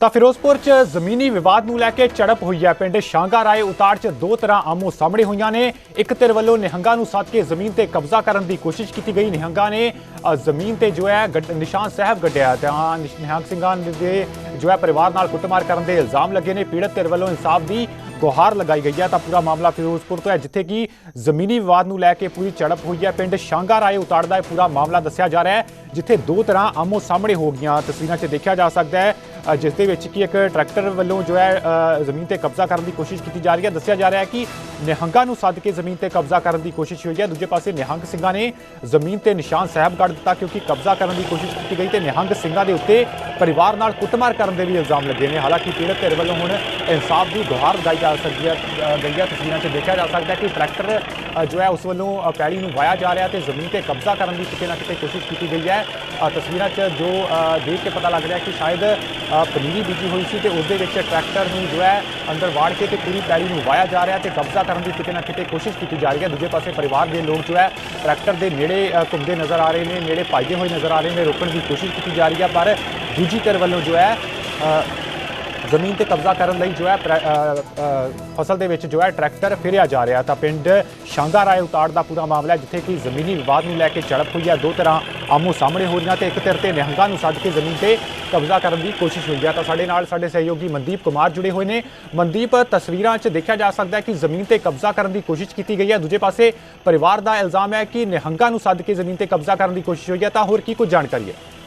ਤਾਂ ਫਿਰੋਜ਼ਪੁਰ 'ਚ ਜ਼ਮੀਨੀ ਵਿਵਾਦ ਨੂੰ ਲੈ ਕੇ ਝੜਪ ਹੋਈ ਹੈ। ਪਿੰਡ ਸ਼ਾਂਗਾ ਰਾਏ ਉਤਾੜ 'ਚ ਦੋ ਤਰ੍ਹਾਂ ਆਮੋ ਸਾਹਮਣੇ ਹੋਈਆਂ ਨੇ। ਇੱਕ ਧਿਰ ਵੱਲੋਂ ਨਿਹੰਗਾਂ ਨੂੰ ਸੱਦ ਕੇ ਜ਼ਮੀਨ ਤੇ ਕਬਜ਼ਾ ਕਰਨ ਦੀ ਕੋਸ਼ਿਸ਼ ਕੀਤੀ ਗਈ। ਨਿਹੰਗਾਂ ਨੇ ਜ਼ਮੀਨ ਤੇ ਜੋ ਹੈ ਗੱਡ- ਨਿਸ਼ਾਨ ਸਾਹਿਬ ਗੱਡਿਆ। ਤਾਂ ਨਿਸ਼- ਨਿਹੰਗ ਸਿੰਘਾਂ ਦੇ ਜੋ ਹੈ ਪਰਿਵਾਰ ਨਾਲ ਕੁੱਟਮਾਰ ਕਰਨ ਦੇ ਇਲਜ਼ਾਮ ਲੱਗੇ ਨੇ। ਪੀੜਤ ਧਿਰ ਵੱਲੋਂ ਇਨਸਾਫ ਦੀ ਗੁਹਾਰ ਲਗਾਈ ਗਈ ਹੈ। ਤਾਂ ਪੂਰਾ ਮਾਮਲਾ ਫਿਰੋਜ਼ਪੁਰ ਤੋਂ ਹੈ, ਜਿੱਥੇ ਕਿ ਜ਼ਮੀਨੀ ਵਿਵਾਦ ਨੂੰ ਲੈ ਕੇ ਪੂਰੀ ਝੜਪ ਹੋਈ ਹੈ। ਪਿੰਡ ਸ਼ਾਂਗਾ ਰਾਏ ਉਤਾੜ ਦਾ ਇਹ ਪੂਰਾ ਮਾਮਲਾ ਦੱਸਿਆ ਜਾ ਰਿਹਾ ਹੈ, ਜਿੱਥੇ ਦੋ ਤਰ੍ਹਾਂ ਆਮੋ ਸਾਹਮਣੇ ਹੋ ਗਈਆਂ। ਤਸਵੀਰਾਂ 'ਚ ਦੇਖਿਆ ਜਾ ਸਕਦਾ ਹੈ ਜਿਸ ਦੇ ਵਿੱਚ ਕਿ ਇੱਕ ਟਰੈਕਟਰ ਵੱਲੋਂ ਜੋ ਹੈ ਜ਼ਮੀਨ ਤੇ ਕਬਜ਼ਾ ਕਰਨ ਦੀ ਕੋਸ਼ਿਸ਼ ਕੀਤੀ ਜਾ ਰਹੀ ਹੈ। ਦੱਸਿਆ ਜਾ ਰਿਹਾ ਹੈ ਕਿ ਨਿਹੰਗਾਂ ਨੂੰ ਸੱਦ ਕੇ ਜ਼ਮੀਨ ਤੇ ਕਬਜ਼ਾ ਕਰਨ ਦੀ ਕੋਸ਼ਿਸ਼ ਹੋਈ ਹੈ। ਦੂਜੇ ਪਾਸੇ ਨਿਹੰਗ ਸਿੰਘਾਂ ਨੇ ਜ਼ਮੀਨ ਤੇ ਨਿਸ਼ਾਨ ਸਾਹਿਬ ਗੱਡ ਦਿੱਤਾ ਕਿਉਂਕਿ ਕਬਜ਼ਾ ਕਰਨ ਦੀ ਕੋਸ਼ਿਸ਼ ਕੀਤੀ ਗਈ ਤੇ ਨਿਹੰਗ ਸਿੰਘਾਂ ਦੇ ਉੱਤੇ ਪਰਿਵਾਰ ਨਾਲ ਕੁੱਟਮਾਰ ਕਰਨ ਦੇ ਵੀ ਇਲਜ਼ਾਮ ਲੱਗੇ ਨੇ। ਹਾਲਾਂਕਿ ਪੀੜਤ ਧਿਰ ਵੱਲੋਂ ਹੁਣ ਇਨਸਾਫ ਦੀ ਗੁਹਾਰ ਲਗਾਈ ਜਾ ਸਕਦੀ ਹੈ ਅ, ਗਈ ਹੈ। ਤਸਵੀਰਾਂ 'ਚ ਦੇਖਿਆ ਜਾ ਸਕਦਾ ਹੈ ਕਿ ਟਰੈਕਟਰ ਜੋ ਹੈ ਉਸ ਵੱਲੋਂ ਅ, ਪੈਲੀ ਨੂੰ ਵਾਇਆ ਜਾ ਰਿਹਾ ਤੇ ਜ਼ਮੀਨ ਤੇ ਕਬਜ਼ਾ ਕਰਨ ਦੀ ਕਿਤੇ ਨਾ ਕਿਤੇ ਕੋਸ਼ਿਸ਼ ਕੀਤੀ ਗਈ ਹੈ। ਤਸਵੀਰਾਂ 'ਚ ਜੋ ਦੇਖ ਕੇ ਪਤਾ ਲੱਗ ਰਿਹਾ ਕਿ ਸ਼ਾਇਦ ਪਨੀਰੀ ਬੀਜੀ ਹੋਈ ਸੀ ਤੇ ਉਸ ਦੇ ਵਿੱਚ ਟਰੈਕਟਰ ਨੂੰ ਜੋ ਹੈ ਅੰਦਰ ਵਾੜ ਕੇ ਤੇ ਪੂਰੀ ਪੈਲੀ ਨੂੰ ਵਾਇਆ ਜਾ ਰਿਹਾ ਤੇ ਕਬਜ਼ਾ ਕਰਨ ਦੀ ਕਿਤੇ ਨਾ ਕਿਤੇ ਕੋਸ਼ਿਸ਼ ਕੀਤੀ ਜਾ ਰਹੀ ਹੈ। ਦੂਜੇ ਪਾਸੇ ਪਰਿਵਾਰ ਦੇ ਲੋਕ ਜੋ ਹੈ, ਟਰੈਕਟਰ ਦੇ ਨੇੜੇ ਘੁੰਮਦੇ ਨਜ਼ਰ ਆ ਰਹੇ ਨੇ, ਨੇੜੇ ਭੱਜਦੇ ਹੋਏ ਨਜ਼ਰ ਆ ਰਹੇ ਨੇ, ਰੋਕਣ ਦੀ ਕੋਸ਼ਿਸ਼ ਕੀਤੀ ਜਾ ਰਹੀ ਹੈ। ਪਰ ਦੂਜੀ ਧਿਰ ਵੱਲੋਂ ਜੋ ਹੈ ਜ਼ਮੀਨ ਤੇ ਕਬਜ਼ਾ ਕਰਨ ਲਈ ਜੋ ਹੈ ਪ੍ਰੈ- ਫਸਲ ਦੇ ਵਿੱਚ ਜੋ ਹੈ ਟਰੈਕਟਰ ਫਿਰਿਆ ਜਾ ਰਿਹਾ ਤਾਂ ਪਿੰਡ ਸ਼ਾਂਗਾ ਰਾਏ ਉਤਾੜ ਦਾ ਪੂਰਾ ਮਾਮਲਾ ਹੈ, ਜਿੱਥੇ ਕਿ ਜ਼ਮੀਨੀ ਵਿਵਾਦ ਨੂੰ ਲੈ ਕੇ ਝੜਪ ਹੋਈ ਹੈ। ਦੋ ਤਰ੍ਹਾਂ ਆਮੋ ਸਾਹਮਣੇ ਹੋ ਰਹੀਆਂ ਤੇ ਇੱਕ ਧਿਰ ਤੇ ਨਿਹੰਗਾਂ ਨੂੰ ਸੱਦ ਕੇ ਜ਼ਮੀਨ ਤੇ ਕਬਜ਼ਾ ਕਰਨ ਦੀ ਕੋਸ਼ਿਸ਼ ਹੋਈ ਹੈ। ਤਾਂ ਸਾਡੇ ਨਾਲ ਸਾਡੇ ਸਹਿਯੋਗੀ ਮਨਦੀਪ ਕੁਮਾਰ ਜੁੜੇ ਹੋਏ ਨੇ। ਮਨਦੀਪ, ਤਸਵੀਰਾਂ 'ਚ ਦੇਖਿਆ ਜਾ ਸਕਦਾ ਹੈ ਕਿ ਜ਼ਮੀਨ ਤੇ ਕਬਜ਼ਾ ਕਰਨ ਦੀ ਕੋਸ਼ਿਸ਼ ਕੀਤੀ ਗਈ ਹੈ। ਦੂਜੇ ਪਾਸੇ ਪਰਿਵਾਰ ਦਾ ਇਲਜ਼ਾਮ ਹੈ ਕਿ ਨਿਹੰਗਾਂ ਨੂੰ ਸੱਦ ਕੇ ਜ਼ਮੀਨ ਤੇ ਕਬਜ਼ਾ ਕਰਨ ਦੀ ਕੋਸ਼ਿਸ਼ ਹੋਈ ਹੈ। ਤਾਂ ਹੋਰ ਕੀ ਕੁਝ ਜਾਣਕਾਰੀ ਹੈ?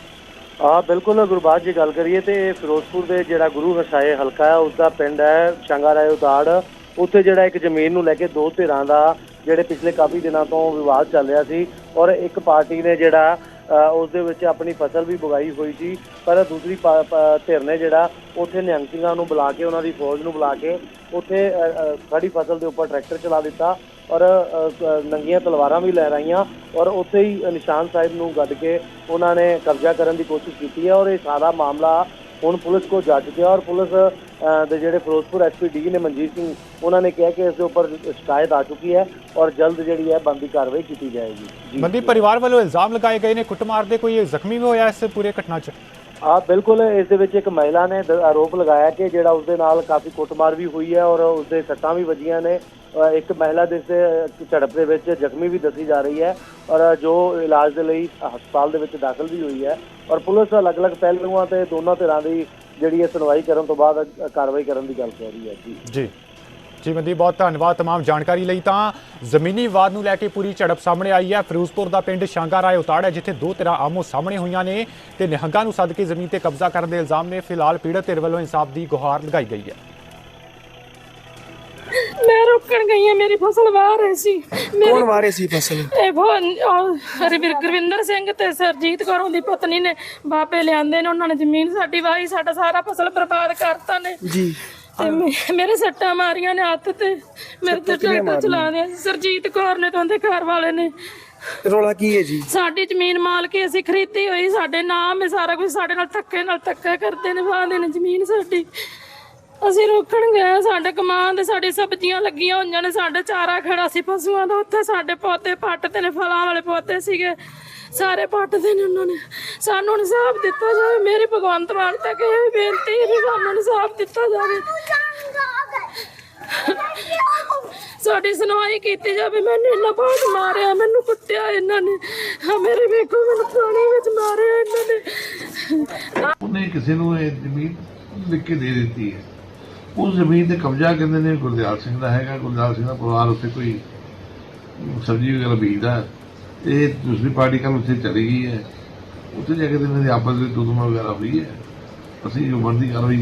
ਆ ਬਿਲਕੁਲ ਗੁਰਬਾਜ ਜੀ ਗੱਲ ਕਰੀਏ ਤੇ ਫਿਰੋਜ਼ਪੁਰ ਦੇ ਜਿਹੜਾ ਗੁਰੂ ਹਰਸਾਏ ਹਲਕਾ ਹੈ ਉਸ ਦਾ ਪਿੰਡ ਹੈ ਸ਼ੰਗਾਰਾਏ ਉਤਾੜ। ਉੱਥੇ ਜਿਹੜਾ ਇੱਕ ਜ਼ਮੀਨ ਨੂੰ ਲੈ ਕੇ ਦੋ ਧਿਰਾਂ ਦਾ ਜਿਹੜੇ ਪਿਛਲੇ ਕਾਫੀ ਦਿਨਾਂ ਤੋਂ ਵਿਵਾਦ ਚੱਲ ਰਿਹਾ ਸੀ ਔਰ ਇੱਕ ਪਾਰਟੀ ਨੇ ਜਿਹੜਾ ਉਸ ਦੇ ਵਿੱਚ ਆਪਣੀ ਫਸਲ ਵੀ ਬੁਗਾਈ ਹੋਈ ਸੀ ਪਰ ਦੂਸਰੀ ਪਾ- ਪਾ- ਧਿਰ ਨੇ ਜਿਹੜਾ ਉੱਥੇ ਨਿਹੰਗ ਸਿੰਘਾਂ ਨੂੰ ਬੁਲਾ ਕੇ ਉਹਨਾਂ ਦੀ ਫੌਜ ਨੂੰ ਬੁਲਾ ਕੇ ਉੱਥੇ ਅ, ਖੜੀ ਫਸਲ ਦੇ ਉੱਪਰ ਟਰੈਕਟਰ ਚਲਾ ਦਿੱਤਾ। ਔਰ ਨੰਗੀਆਂ ਤਲਵਾਰਾਂ ਵੀ ਲਹਿਰਾਈਆਂ ਔਰ ਉੱਥੇ ਹੀ ਨਿਸ਼ਾਨ ਸਾਹਿਬ ਨੂੰ ਗੱਡ ਕੇ ਉਹਨਾਂ ਨੇ ਕਬਜ਼ਾ ਕਰਨ ਦੀ ਕੋਸ਼ਿਸ਼ ਕੀਤੀ ਹੈ ਔਰ ਇਹ ਸਾਰਾ ਮਾਮਲਾ ਹੁਣ ਪੁਲਿਸ ਕੋ ਜਾ ਚੁੱਕਿਆ ਔਰ ਪੁਲਿਸ ਦੇ ਜਿਹੜੇ ਫਿਰੋਜ਼ਪੁਰ ਐਸਪੀ ਡੀ ਨੇ ਮਨਜੀਤ ਸਿੰਘ, ਉਹਨਾਂ ਨੇ ਕਿਹਾ ਕਿ ਇਸ ਦੇ ਉੱਪਰ ਸ਼ਿਕਾਇਤ ਆ ਚੁੱਕੀ ਹੈ ਔਰ ਜਲਦ ਜਿਹੜੀ ਹੈ ਬੰਦੀ ਕਾਰਵਾਈ ਕੀਤੀ ਜਾਏਗੀ। ਜੀ ਪਰਿਵਾਰ ਵੱਲੋਂ ਇਲਜ਼ਾਮ ਲਗਾਏ ਗਏ ਨੇ, ਕੁੱਟਮਾਰ ਦੇ ਕੋਈ ਜ਼ਖਮੀ ਵੀ ਹੋਇਆ ਇਸ ਪੂਰੇ ਘਟਨਾ 'ਚ? ਆ ਬਿਲਕੁਲ ਇਸ ਦੇ ਵਿੱਚ ਇੱਕ ਮਹਿਲਾ ਨੇ ਦ- ਆਰੋਪ ਲਗਾਇਆ ਕਿ ਜਿਹੜਾ ਉਸਦੇ ਨਾਲ ਕਾਫੀ ਕੁੱਟਮਾਰ ਵੀ ਹੋਈ ਹੈ ਔਰ ਉਸਦੇ ਸੱਟਾਂ ਵੀ ਵੱਜੀਆਂ ਨੇ। ਇੱਕ ਮਹਿਲਾ ਦੇ ਸੇ ਝੜਪ ਦੇ ਵਿੱਚ ਜ਼ਖਮੀ ਵੀ ਦੱਸੀ ਜਾ ਰਹੀ ਹੈ ਔਰ ਜੋ ਇਲਾਜ ਦੇ ਲਈ ਹਸਪਤਾਲ ਦੇ ਵਿੱਚ ਦਾਖਲ ਵੀ ਹੋਈ ਹੈ ਔਰ ਪੁਲਿਸ ਅਲੱਗ-ਅਲੱਗ ਪਹਿਲੂਆਂ ਤੇ ਦੋਨਾਂ ਧਿਰਾਂ ਦੀ ਜਿਹੜੀ ਹੈ ਸੁਣਵਾਈ ਕਰਨ ਤੋਂ ਬਾਅਦ ਕਾਰਵਾਈ ਕਰਨ ਦੀ ਗੱਲ ਕਹਿ ਰਹੀ ਹੈ ਜੀ। ਜੀ। ਜੀ ਮਨਦੀਪ ਬਹੁਤ ਧੰਨਵਾਦ तमाम ਜਾਣਕਾਰੀ ਲਈ ਤਾਂ ਜ਼ਮੀਨੀ ਵਿਵਾਦ ਨੂੰ ਲੈ ਕੇ ਪੂਰੀ ਝੜਪ ਸਾਹਮਣੇ ਆਈ ਹੈ ਫਿਰੋਜ਼ਪੁਰ ਦਾ ਪਿੰਡ ਸ਼ਾਂਗਾ ਰਾਏ ਉਤਾੜ ਹੈ ਜਿੱਥੇ ਦੋ ਧਿਰਾਂ ਆਮੋ ਸਾਹਮਣੇ ਹੋਈਆਂ ਨੇ ਤੇ ਨਿਹੰਗਾਂ ਨੂੰ ਸੱਦ ਕੇ ਜ਼ਮੀਨ ਤੇ ਕਬਜ਼ਾ ਕਰਨ ਦੇ ਇਲਜ਼ਾਮ ਨੇ ਫਿਲਹਾਲ ਪੀੜਤ ਧਿਰ ਵੱਲੋਂ ਇਨਸਾਫ ਦੀ ਗੁਹਾਰ ਲਗਾਈ ਗਈ ਹੈ ਮੈਂ ਰੋਕਣ ਗਈ ਆ ਮੇਰੀ ਫਸਲ ਵਾਹ ਰਹੀ ਸੀ ਮੇਰੇ ਕੌਣ ਵਾਰੇ ਸੀ ਫਸਲ ਇਹ ਹਰਵਿਰ ਗੁਰਵਿੰਦਰ ਸਿੰਘ ਤੇ ਸਰਜੀਤ ਕੌਰ ਦੀ ਪਤਨੀ ਨੇ ਬਾਪੇ ਲਿਆਂਦੇ ਨੇ ਉਹਨਾਂ ਨੇ ਜ਼ਮੀਨ ਸਾਡੀ ਵਾਹੀ ਸਾਡਾ ਸਾਰਾ ਫਸਲ ਬਰਬਾਦ ਕਰਤਾ ਨੇ ਜੀ ਤੇ ਮੇ- ਮੇਰੇ ਸੱਟਾਂ ਮਾਰੀਆਂ ਨੇ ਹੱਥ ਤੇ। ਮੇਰੇ ਤੇ ਟਰੈਕਟਰ ਚਲਾਉਂਦੇ। ਸਰਜੀਤ ਕੌਰ ਨੇ ਤਾਂ ਉਹਦੇ ਘਰ ਵਾਲੇ ਨੇ। ਰੋਲਾ ਕੀ ਹੈ ਜੀ? ਸਾਡੀ ਜ਼ਮੀਨ ਮਾਲਕੀ ਅਸੀਂ ਖਰੀਦੀ ਹੋਈ। ਸਾਡੇ ਨਾਮ ਹੈ ਸਾਰਾ ਕੁਝ ਸਾਡੇ ਨਾਲ ਧੱਕੇ ਨਾਲ ਧੱਕਾ ਕਰਦੇ ਨੇ ਵਾਹਦੇ ਨੇ ਜ਼ਮੀਨ ਸਾਡੀ। ਅਸੀਂ ਰੋਕਣ ਗਏ ਸਾਡੇ ਕਮਾਨ ਦੇ ਸਾਡੀ ਸਬਜ਼ੀਆਂ ਲੱਗੀਆਂ ਹੋਈਆਂ ਨੇ। ਸਾਡੇ ਚਾਰਾ ਖੜਾ ਸੀ ਪਸ਼ੂਆਂ ਦਾ। ਉੱਥੇ ਸਾਡੇ ਪੌਦੇ ਪੱਟਦੇ ਨੇ ਫਲਾਂ ਵਾਲੇ ਪੌਦੇ ਸੀਗੇ। ਸਾਰੇ ਪੱਟਦੇ ਨੇ ਉਹਨਾਂ ਨੇ। ਸਾਨੂੰ ਇਨਸਾਫ ਦਿੱਤਾ ਜਾਵੇ। ਮੇਰੀ ਭਗਵੰਤ ਮਾਨ ਤੱਕ ਇਹ ਬੇਨਤੀ ਹੈ ਵੀ ਸਾਨੂੰ ਇਨਸਾਫ ਦਿੱਤਾ ਜਾਵੇ। ਸਾਡੀ ਸੁਣਵਾਈ ਕੀਤੀ ਜਾਵੇ। ਮੈਨੂੰ ਇੰਨਾ ਬਹੁਤ ਮਾਰਿਆ, ਮੈਨੂੰ ਕੁੱਟਿਆ ਇਹਨਾਂ ਨੇ। ਮੇਰੇ ਵੇਖੋ, ਮੈਨੂੰ ਪਾਣੀ ਵਿੱਚ ਮਾਰਿਆ ਇਹਨਾਂ ਨੇ। ਉਹਨੇ ਕਿਸੇ ਨੂੰ ਇਹ ਜ਼ਮੀਨ ਲਿਖ ਕੇ ਦੇ ਦਿੱਤੀ ਹੈ। ਉਸ ਜ਼ਮੀਨ ਤੇ ਕਬਜ਼ਾ ਕਹਿੰਦੇ ਨੇ ਗੁਰਦਿਆਲ ਸਿੰਘ ਦਾ ਹੈਗਾ। ਗੁਰਦਿਆਲ ਸਿੰਘ ਦਾ ਪਰਿਵਾਰ ਉੱਥੇ ਕੋਈ ਸਬਜ਼ੀ ਵਗੈਰਾ ਬੀਜਦਾ ਹੈ। ਦੂਸਰੀ ਪਾਰਟੀ ਕੱਲ ਉੱਥੇ ਚਲੀ ਗਈ ਹੈ ਉੱਥੇ ਜਾ ਕੇ ਤੇ ਇਹਨਾਂ ਦੀ ਆਪਸ ਵਿੱਚ ਤੁਦਮਾ ਵਗੈਰਾ ਹੋਈ ਹੈ ਅਸੀਂ ਜੋ ਬਣਦੀ ਕਾਰਵਾਈ